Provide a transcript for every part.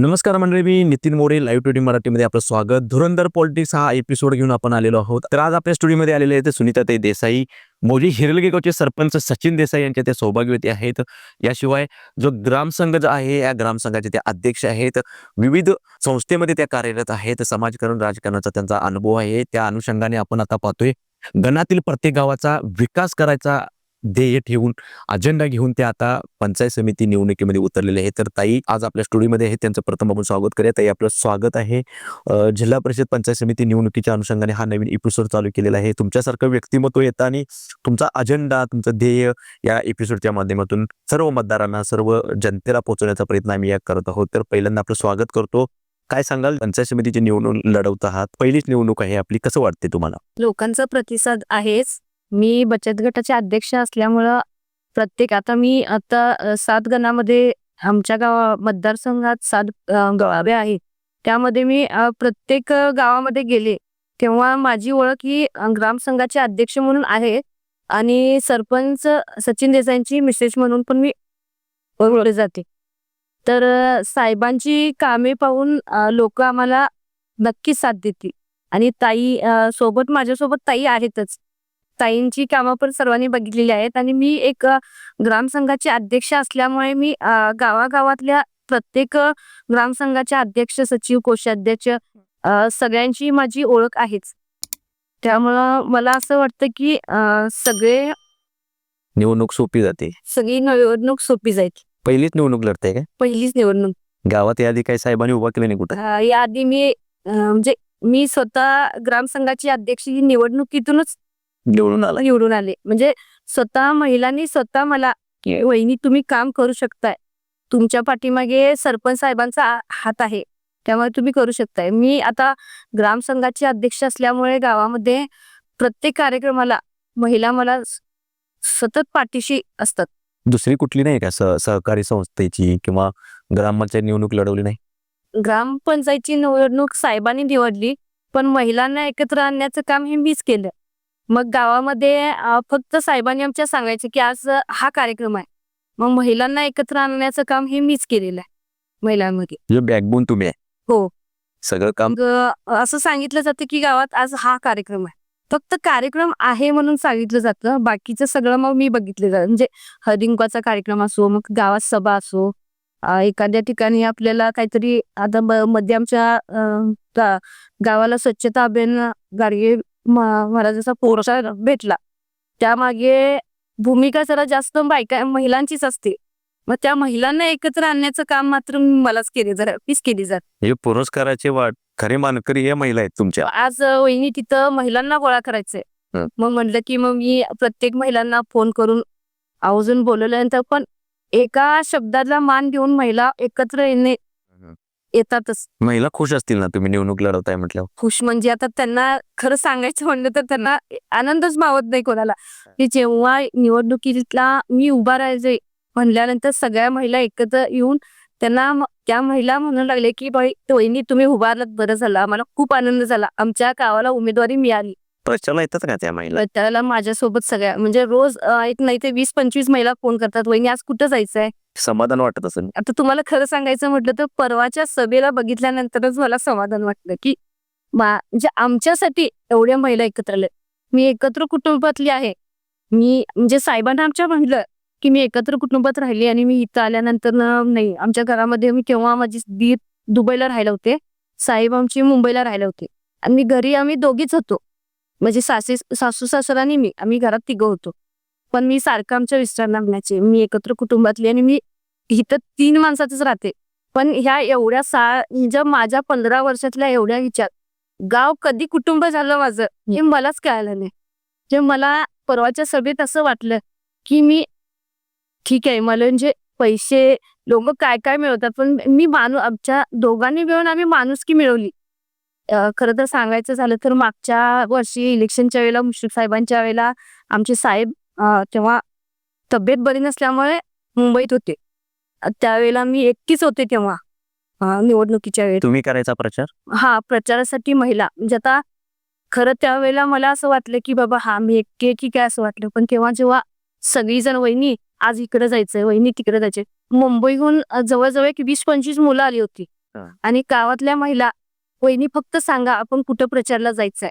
नमस्कार मंडळी मी नितीन मोरे लाईव्ह ट्वेंटी मराठीमध्ये आपलं स्वागत. धुरंधर पॉलिटिक्स हा एपिसोड घेऊन आपण आलेलो आहोत. तर आज आपल्या स्टुडिओमध्ये आलेले आहेत सुनीताताई देसाई मोजी हिरलगे गावचे सरपंच सचिन देसाई यांच्या ते सौभाग्यवती आहेत. याशिवाय जो ग्रामसंघ जो आहे या ग्रामसंघाचे ते अध्यक्ष आहेत. विविध संस्थेमध्ये त्या कार्यरत आहेत. समाजकारण राजकारणाचा त्यांचा अनुभव आहे. त्या अनुषंगाने आपण आता पाहतोय. गणातील प्रत्येक गावाचा विकास करायचा ध्येय ठेवून अजेंडा घेऊन ते आता पंचायत समिती निवडणुकीमध्ये उतरलेले आहेत. तर ताई आज आपल्या स्टुडिओमध्ये आहे त्यांचं प्रथम आपण स्वागत करूया. ताई आपलं स्वागत आहे. जिल्हा परिषद पंचायत समिती निवडणुकीच्या अनुषंगाने हा नवीन एपिसोड चालू केलेला आहे. तुमच्यासारखं व्यक्तिमत्व येतं आणि तुमचा अजेंडा तुमचं ध्येय या एपिसोडच्या माध्यमातून सर्व मतदारांना सर्व जनतेला पोहोचवण्याचा प्रयत्न आम्ही या करत आहोत. तर पहिल्यांदा आपलं स्वागत करतो. काय सांगाल? पंचायत समितीची निवडणूक लढवत आहात. पहिलीच निवडणूक आहे आपली. कसं वाटते तुम्हाला? लोकांचा प्रतिसाद आहेच. मी बचत गटाचे अध्यक्ष असल्यामुळं प्रत्येक आता मी आता सात गणामध्ये आमच्या गावा मतदारसंघात सात गळावे गावे आहेत. त्यामध्ये मी प्रत्येक गावामध्ये गेले तेव्हा माझी ओळख ही ग्रामसंघाचे अध्यक्ष म्हणून आहे आणि सरपंच सचिन देसाईंची मिसेस म्हणून पण मी ओळखले जाते. तर साहेबांची कामे पाहून लोक आम्हाला नक्कीच साथ देतील आणि ताई सोबत माझ्यासोबत ताई आहेतच. ताईंची कामं पण सर्वांनी बघितलेली आहेत. आणि मी एक ग्रामसंघाचे अध्यक्ष असल्यामुळे मी गावागावातल्या प्रत्येक अ, ग्रामसंघाचे अध्यक्ष सचिव कोषाध्यक्ष सगळ्यांची माझी ओळख आहेच. त्यामुळं मला असं वाटतं की सगळे निवडणूक सोपी जाते. सगळी निवडणूक सोपी जाईल. पहिलीच निवडणूक लढते काय? पहिलीच निवडणूक. गावात यादी काही साहेबांनी उभा केलं नाही कुठं? याआधी मी म्हणजे मी स्वतः ग्रामसंघाची अध्यक्ष ही निवडणुकीतूनच निवडून आला निवडून आले म्हणजे स्वतः महिलांनी स्वतः मला की वहिनी तुम्ही काम करू शकताय. तुमच्या पाठीमागे सरपंच साहेबांचा आ- हात आहे. त्यामुळे तुम्ही करू शकताय. मी आता ग्रामसंघाचे अध्यक्ष असल्यामुळे गावामध्ये प्रत्येक कार्यक्रमाला महिला मला स- सतत पाठीशी असतात. दुसरी कुठली नाही का? सह सहकारी संस्थेची किंवा ग्रामपंचायत निवडणूक लढवली नाही? ग्रामपंचायतची निवडणूक साहेबांनी निवडली पण महिलांना एकत्र आणण्याचं काम हे मीच केलं. मग गावामध्ये फक्त साहेबांनी आमच्या सांगायचं की आज हा कार्यक्रम आहे. मग महिलांना एकत्र आणण्याचं काम हे मीच केलेलं आहे महिलांमध्ये. म्हणजे बॅकबोन तुम्ही आहे. हो. सगळं काम असं सांगितलं जातं की गावात आज हा कार्यक्रम आहे. फक्त कार्यक्रम आहे म्हणून सांगितलं जातं बाकीचं सगळं मग मी बघितलं जातं म्हणजे हळदीकुंकवाचा कार्यक्रम असो मग गावात सभा असो एखाद्या ठिकाणी आपल्याला काहीतरी आता मध्ये आमच्या गावाला स्वच्छता अभियान गाडगे म- महाराजाचा पुरस्कार भेटला त्यामागे भूमिका जरा जास्त बायका महिलांचीच असते मग त्या महिलांना एकत्र आणण्याचं काम मात्र मलाच केले जरा मीच केली जाते हे पुरस्काराचे वाट खरे मानकरी हे महिला आहेत तुमच्या आज वहिनी तिथं महिलांना गोळा करायचंय. मग म्हटलं की मग मी प्रत्येक महिलांना फोन करून आवर्जून बोलवल्यानंतर पण एका शब्दाला मान देऊन महिला एकत्र येणे. येतातच. महिला खुश असतील ना तुम्ही? निवडणूक लढवताय म्हटल्यावर. खुश म्हणजे आता त्यांना खरं सांगायचं म्हणलं तर त्यांना आनंदच मावत नाही कोणाला. की जेव्हा निवडणुकीला मी उभा राहायचे म्हणल्यानंतर सगळ्या महिला एकत्र येऊन त्यांना त्या महिला म्हणू लागले की बाई वहिनी तुम्ही उभारलात बरं झालं. आम्हाला खूप आनंद झाला. आमच्या गावाला उमेदवारी मिळाली. प्रचारला येतात का त्या महिला? त्याला माझ्यासोबत सगळ्या म्हणजे रोज एक नाही ते वीस पंचवीस महिला फोन करतात. वहिनी आज कुठं जायचंय? समाधान वाटत असेल. आता तुम्हाला खरं सांगायचं म्हटलं तर परवाच्या सभेला बघितल्यानंतरच मला समाधान वाटलं की म्हणजे आमच्यासाठी एवढ्या महिला एकत्र आल्या. मी एकत्र कुटुंबातली आहे. मी म्हणजे साहेबांना आमच्या म्हणलं की मी एकत्र कुटुंबात राहिली आणि मी इथं आल्यानंतर नाही आमच्या घरामध्ये मी तेव्हा माझी दीर दुबईला राहिले होते. साहेब आमची मुंबईला राहिले होते. आणि घरी आम्ही दोघीच होतो. म्हणजे सासे सासू सासरा आणि मी. आम्ही घरात तिघं होतो. पण मी सारखं आमच्या विस्तारांना म्हणायचे मी एकत्र कुटुंबातली आणि मी इथं तीन माणसातच राहते. पण ह्या एवढ्या सा म्हणजे माझ्या पंधरा वर्षातल्या एवढ्या विचार गाव कधी कुटुंब झालं माझं हे मलाच कळालं नाही. जे मला परवाच्या सभेत असं वाटलं की मी ठीक आहे मला म्हणजे पैसे लोक काय काय मिळवतात पण मी माणूस आमच्या दोघांनी मिळून आम्ही माणुसकी मिळवली. खरं तर सांगायचं झालं तर मागच्या वर्षी इलेक्शनच्या वेळेला मुश्रीफ साहेबांच्या वेळेला आमचे साहेब तेव्हा तब्येत बरी नसल्यामुळे मुंबईत होते. त्यावेळेला मी एकटीच होते तेव्हा निवडणुकीच्या वेळेस तुम्ही करायचा प्रचार? हा प्रचारासाठी महिला. म्हणजे आता खरं त्यावेळेला मला असं वाटलं की बाबा हा मी एकटी आहे की काय असं वाटलं? पण तेव्हा जेव्हा सगळीजण वहिनी आज इकडे जायचंय वहिनी तिकडे जायचंय. मुंबईहून जवळजवळ एक वीस पंचवीस मुलं आली होती. आणि गावातल्या महिला वहिनी फक्त सांगा आपण कुठं प्रचारला जायचंय?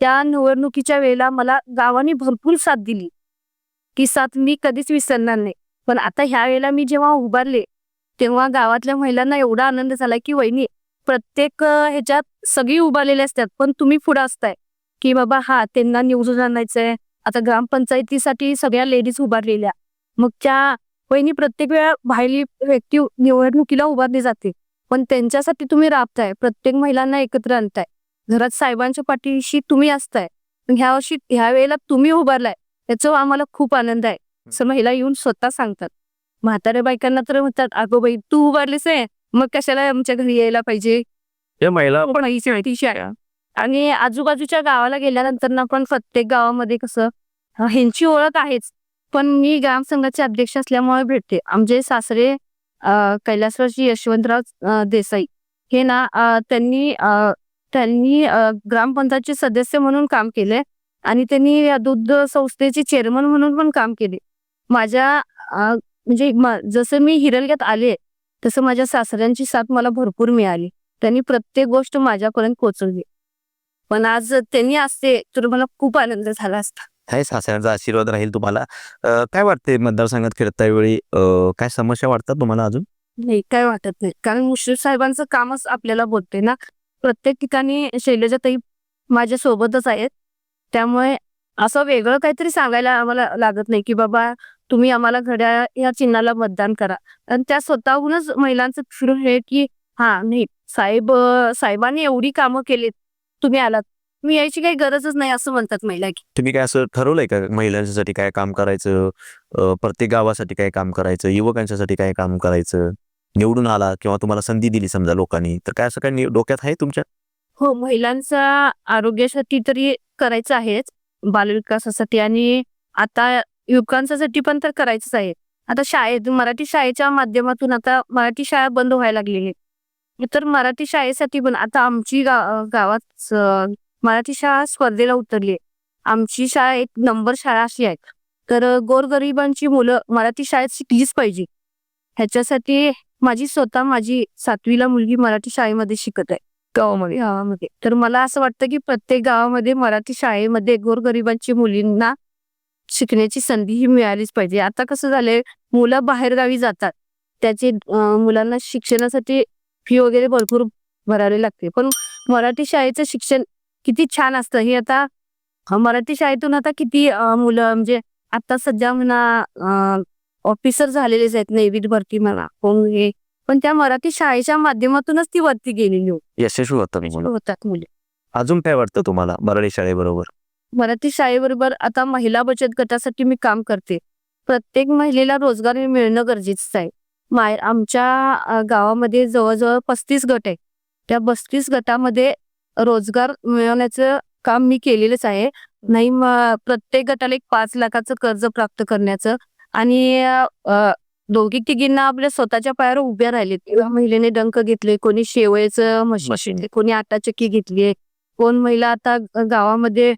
त्या निवडणुकीच्या वेळेला मला गावाने भरपूर साथ दिली. ती साथ मी कधीच विसरणार नाही. पण आता ह्या वेळेला मी जेव्हा उभारले तेव्हा गावातल्या महिलांना एवढा आनंद झाला की वहिनी प्रत्येक ह्याच्यात सगळी उभारलेले असतात पण तुम्ही पुढे असताय. की बाबा हा त्यांना निवडून आणायचंय. आता ग्रामपंचायतीसाठी सगळ्या लेडीज उभारलेल्या. मग त्या वहिनी प्रत्येक वेळा बाहेरली व्यक्ती निवडणुकीला उभारली जाते. पण त्यांच्यासाठी तुम्ही राबताय. प्रत्येक महिलांना एकत्र आणताय. घरात साहेबांच्या पाठीशी तुम्ही असताय. पण ह्या वर्षी ह्या वेळेला तुम्ही उभारलाय. याचा आम्हाला खूप आनंद आहे. असं महिला येऊन स्वतः सांगतात. म्हाताऱ्या बायकांना तर म्हणतात अगो बाई तू उभारलीस आहे. मग कशाला आमच्या घरी यायला पाहिजे? या महिला पण हीच माहिती आहे आणि आजूबाजूच्या गावाला गेल्यानंतर ना पण प्रत्येक गावामध्ये कसं ह्यांची ओळख आहेच. पण मी ग्रामसंघाचे अध्यक्ष असल्यामुळे भेटते. आमचे सासरे अं, कैलासवासी यशवंतराव देसाई हे ना त्यांनी त्यांनी ग्रामपंचायतचे सदस्य म्हणून काम केले आणि त्यांनी या दूध संस्थेचे चेअरमन म्हणून पण काम केले. माझ्या म्हणजे जसं मी हिरलग्यात आले तसं माझ्या सासऱ्यांची साथ मला भरपूर मिळाली. त्यांनी प्रत्येक गोष्ट माझ्यापर्यंत पोहोचवली. पण आज त्यांनी असते तर मला खूप आनंद झाला असता. काय सासऱ्यांचा आशीर्वाद राहील तुम्हाला. काय वाटते मतदारसंघात फिरता वेळी? काय समस्या वाटतात तुम्हाला अजून? नाही काय वाटत नाही. कारण मुश्रीफ साहेबांचं कामच आपल्याला बोलते ना. प्रत्येक ठिकाणी शैलजाताई माझ्या सोबतच आहेत. त्यामुळे असं वेगळं काहीतरी सांगायला आम्हाला लागत नाही की बाबा तुम्ही आम्हाला घड्याळ या चिन्हाला मतदान करा. आणि त्या स्वतःहूनच महिलांचं फिरून हे की हा नाही साहेब साहेबांनी एवढी कामं केलीत तुम्ही आलात. मी यायची काही गरजच नाही असं म्हणतात महिला की. तुम्ही काय असं ठरवलंय का महिलांसाठी काय काम करायचं? प्रत्येक गावासाठी काय काम करायचं? युवकांच्यासाठी काय काम करायचं? निवडून आला किंवा तुम्हाला संधी दिली समजा लोकांनी तर काय असं काय डोक्यात आहे तुमच्या? हो महिलांचा आरोग्यासाठी तरी करायचं आहेच बालविकासासाठी आणि आता युवकांसाठी पण तर करायचंच आहे. आता शाळेत मराठी शाळेच्या माध्यमातून आता मराठी शाळा बंद व्हायला लागलेली आहे. तर मराठी शाळेसाठी पण आता आमची गा गावात मराठी शाळा स्पर्धेला उतरली आहे. आमची शाळा एक नंबर शाळा अशी आहे. तर गोरगरिबांची मुलं मराठी शाळेत शिकलीच पाहिजे. ह्याच्यासाठी माझी स्वतः माझी सातवीला मुलगी मराठी शाळेमध्ये शिकत आहे. गावामध्ये गावामध्ये. तर मला असं वाटतं की प्रत्येक गावामध्ये मराठी शाळेमध्ये गोरगरिबांची मुलींना शिकण्याची संधी ही मिळालीच पाहिजे. आता कसं झालंय मुलं बाहेरगावी जातात. त्याचे मुलांना शिक्षणासाठी फी वगैरे भरपूर भरावी लागते. पण मराठी शाळेचं शिक्षण किती छान असतं. हे आता मराठी शाळेतून आता किती मुलं म्हणजे आता सध्या म्हणा ऑफिसर झालेलेच आहेत. नैविध भरती म्हणा कोण हे पण त्या मराठी शाळेच्या माध्यमातूनच ती वरती गेलेली हो- यशस्वी होता मी म्हणून होतात मुले. अजून काय वाटतं तुम्हाला मराठी शाळेबरोबर? मराठी शाळेबरोबर आता महिला बचत गटासाठी मी काम करते. प्रत्येक महिलेला रोजगार मिळणं गरजेचं आहे. माय आमच्या अ, गावामध्ये जवळजवळ पस्तीस गट आहे त्या पस्तीस गटामध्ये रोजगार मिळवण्याचं काम मी केलेलंच आहे. नाही म- प्रत्येक गटाला एक पाच लाखाचं कर्ज प्राप्त करण्याचं आणि अ, दोघी तिघींना आपल्या स्वतःच्या पायावर उभ्या राहिले किंवा महिलेने डंक घेतले कोणी शेवयाचं मशीन. घेतले, कोणी आटा चक्की घेतली कोण महिला आता गावामध्ये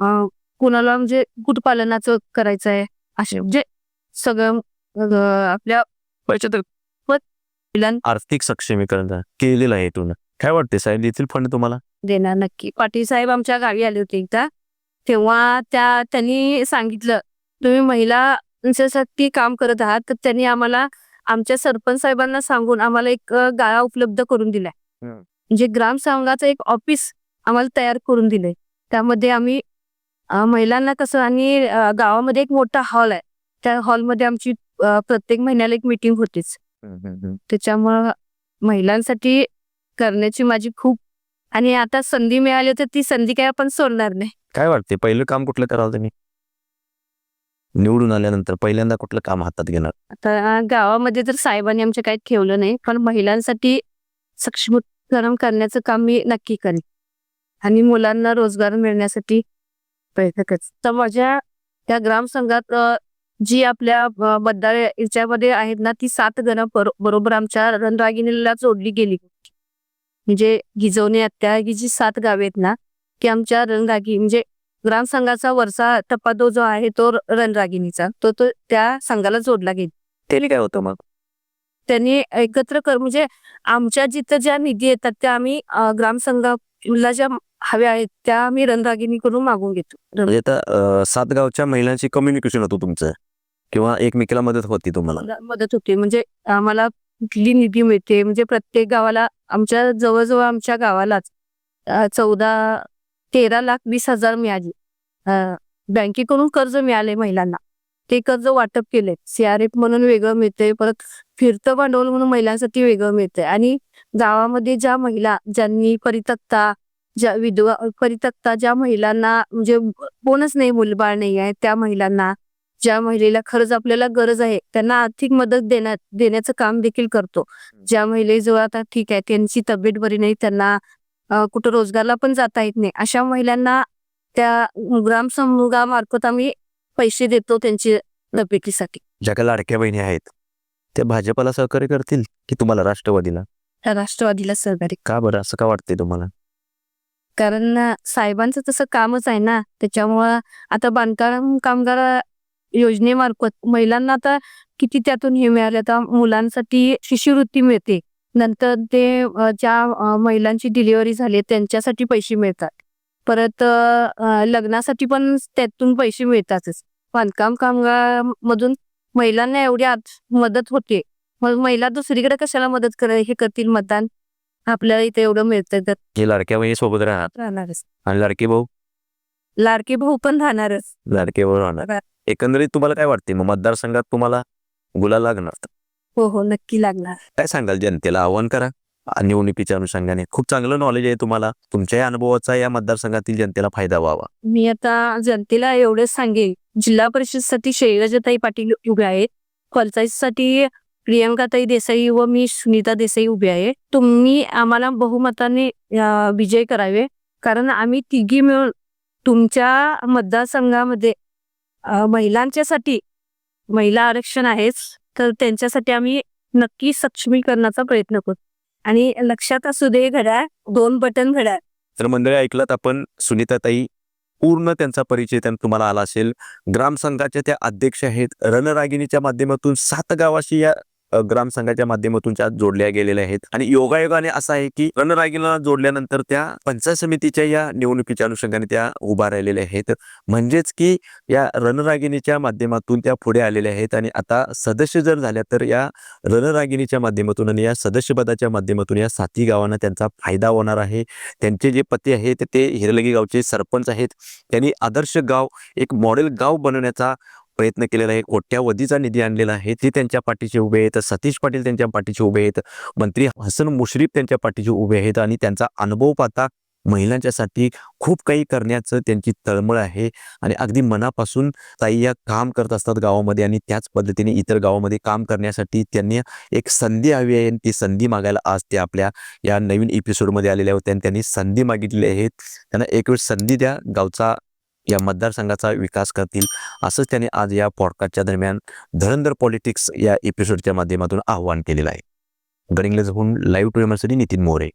अं, कुणाला म्हणजे कुटपालनाचं करायचं आहे असे म्हणजे सगळं अं, आपल्या महिलां आर्थिक सक्षमीकरण केलेलं आहे तुम्ही काय वाटते साहेब देतील फंड तुम्हाला? देणार नक्की. पाटील साहेब आमच्या गावी आले होते एकदा. तेव्हा त्या त्यांनी सांगितलं तुम्ही महिलांसाठी काम करत आहात तर त्यांनी आम्हाला आमच्या सरपंच साहेबांना सांगून आम्हाला एक गाळा उपलब्ध करून दिलाय. म्हणजे ग्राम संघाचं एक ऑफिस आम्हाला तयार करून दिलंय. त्यामध्ये आम्ही महिलांना कसं आणि गावामध्ये एक मोठा हॉल आहे. त्या हॉलमध्ये आमची प्रत्येक महिन्याला एक मीटिंग होतीच. त्याच्यामुळं महिलांसाठी करण्याची माझी खूप आणि आता संधी मिळाली तर ती संधी काय आपण सोडणार नाही. काय वाटते पहिलं काम कुठलं कराल तुम्ही? निवडून आल्यानंतर पहिल्यांदा कुठलं काम हातात घेणार? आता गावामध्ये तर साहेबांनी आमच्या काही ठेवलं नाही पण महिलांसाठी सक्षमीकरण करण्याचं काम मी नक्की करेन. आणि मुलांना रोजगार मिळण्यासाठी प्रयत्न करेन. तर माझ्या त्या ग्रामसंघात जी आपल्या बद्दल मतदार याच्यामध्ये आहेत ना ती सात गण बरोबर आमच्या रणरागिणीला जोडली गेली. म्हणजे गिजवणे अत्या ही जी सात गावे आहेत ना ती आमच्या रणरागी म्हणजे ग्रामसंघाचा वरचा टप्पा तो जो आहे तो रणरागिणीचा. तो तो त्या संघाला जोडला गेला. त्याने काय होतं मग? त्यांनी एकत्र कर म्हणजे आमच्या जिथं ज्या निधी येतात त्या आम्ही ग्रामसंघाला ज्या हव्या आहेत त्या आम्ही रणरागिणीकडून मागून घेतो. म्हणजे आता अं, सात गावच्या महिलांशी कम्युनिकेशन होतं तुमचं? किंवा एकमेकीला मदत होती तुम्हाला? मदत होते. म्हणजे आम्हाला कुठली निधी मिळते? म्हणजे प्रत्येक गावाला आमच्या जवळजवळ आमच्या गावालाच अ, चौदा तेरा लाख वीस हजार मिळाली. बँकेकडून कर्ज मिळाले महिलांना. ते कर्ज वाटप केले. सीआरएफ म्हणून वेगळं मिळतंय. परत फिरतं भांडवल म्हणून महिलांसाठी वेगळं मिळतंय. आणि गावामध्ये ज्या महिला ज्यांनी परितक्ता ज्या विधवा परितक्ता ज्या महिलांना म्हणजे कोणच नाही मुलबाळ नाही आहे त्या महिलांना ज्या महिलेला खरंच आपल्याला गरज आहे त्यांना आर्थिक मदत देण्यात देण्याचं काम देखील करतो. ज्या महिलेजवळ आता ठीक आहे त्यांची तब्येत बरी नाही त्यांना कुठं रोजगारला पण जाता येत नाही. अशा महिलांना त्या ग्राम समूहामार्फत आम्ही पैसे देतो त्यांची तब्येतीसाठी ज्या काही लाडक्या बहिणी आहेत त्या भाजपला सहकार्य करतील की तुम्हाला राष्ट्रवादीला? राष्ट्रवादीला सहकार्य. का बरं? असं का वाटतंय तुम्हाला? कारण साहेबांचं तसं कामच आहे ना. त्याच्यामुळं आता बांधकाम कामगार योजनेमार्फत महिलांना आता किती त्यातून हे मिळाले? आता मुलांसाठी शिष्यवृत्ती मिळते. नंतर ते ज्या महिलांची डिलिव्हरी झाली त्यांच्यासाठी पैसे मिळतात. परत लग्नासाठी पण त्यातून पैसे मिळतातच. बांधकाम कामगार मधून महिलांना एवढी मदत होते. मग महिला दुसरीकडे कशाला मदत करे हे करतील? मतदान आपल्याला इथे एवढं मिळतं तर. हे लाडक्या बहिणी सोबत राहणार? राहणारच. आणि लाडके भाऊ? लाडके भाऊ पण राहणारच. लाडके भाऊ राहणार. एकंदरीत तुम्हाला काय वाटते मग मतदारसंघात तुम्हाला गुला लागणार हो हो नक्की लागणार. काय सांगाल जनतेला? आव्हान करा. निवडणुकीच्या अनुषंगाने. खूप चांगलं नॉलेज आहे तुम्हाला. तुमच्या या अनुभवाचा या मतदारसंघातील जनतेला फायदा व्हावा. मी आता जनतेला एवढंच सांगेन. जिल्हा परिषदसाठी शैलजाताई पाटील उभे आहेत. पंचायतसाठी प्रियंकाताई देसाई व मी सुनीता देसाई उभे आहे. तुम्ही आम्हाला बहुमताने विजय करावे. कारण आम्ही तिघी मिळून तुमच्या मतदारसंघामध्ये महिलांच्यासाठी महिला आरक्षण आहेच. तर त्यांच्यासाठी आम्ही नक्की सक्षमीकरणाचा प्रयत्न करू. आणि लक्षात असू दे घड्याळ दोन बटन घड्याळ. तर मंडळी ऐकलात आपण सुनीताताई. पूर्ण त्यांचा परिचय त्यांना तुम्हाला आला असेल. ग्रामसंघाच्या त्या अध्यक्ष आहेत. रणरागिणीच्या माध्यमातून सात गावाशी या ग्रामसंघाच्या माध्यमातून त्या जोडल्या गेलेल्या आहेत. आणि योगायोगाने असं आहे की रणरागिणीला जोडल्यानंतर त्या पंचायत समितीच्या या निवडणुकीच्या अनुषंगाने त्या उभा राहिलेल्या आहेत. म्हणजेच की या रणरागिणीच्या माध्यमातून त्या पुढे आलेल्या आहेत आणि आता सदस्य जर झाल्या तर या रणरागिणीच्या माध्यमातून आणि या सदस्यपदाच्या माध्यमातून या साती गावांना त्यांचा फायदा होणार आहे. त्यांचे जे पती आहेत ते हिरलगी गावचे सरपंच आहेत. त्यांनी आदर्श गाव एक मॉडेल गाव बनवण्याचा प्रयत्न केलेला आहे. कोट्यावधीचा निधी आणलेला आहे. ते त्यांच्या पाठीचे उभे आहेत. सतीश पाटील त्यांच्या पाठीचे उभे आहेत. मंत्री हसन मुश्रीफ त्यांच्या पाठीचे उभे आहेत आणि त्यांचा अनुभव पाहता महिलांच्यासाठी खूप काही करण्याचं त्यांची तळमळ आहे आणि अगदी मनापासून ताई या काम करत असतात गावामध्ये आणि त्याच पद्धतीने इतर गावामध्ये काम करण्यासाठी त्यांनी एक संधी हवी आहे आणि ती संधी मागायला आज ते आपल्या या नवीन एपिसोडमध्ये आलेल्या होत्या आणि त्यांनी संधी मागितली आहेत. त्यांना एक वेळ संधी द्या. गावचा या मतदारसंघाचा विकास करतील असंच त्यांनी आज या पॉडकास्टच्या दरम्यान धरंदर पॉलिटिक्स या एपिसोडच्या माध्यमातून आव्हान केलेलं आहे. गडिंग्लजहून लाईव्ह टू नितीन मोरे.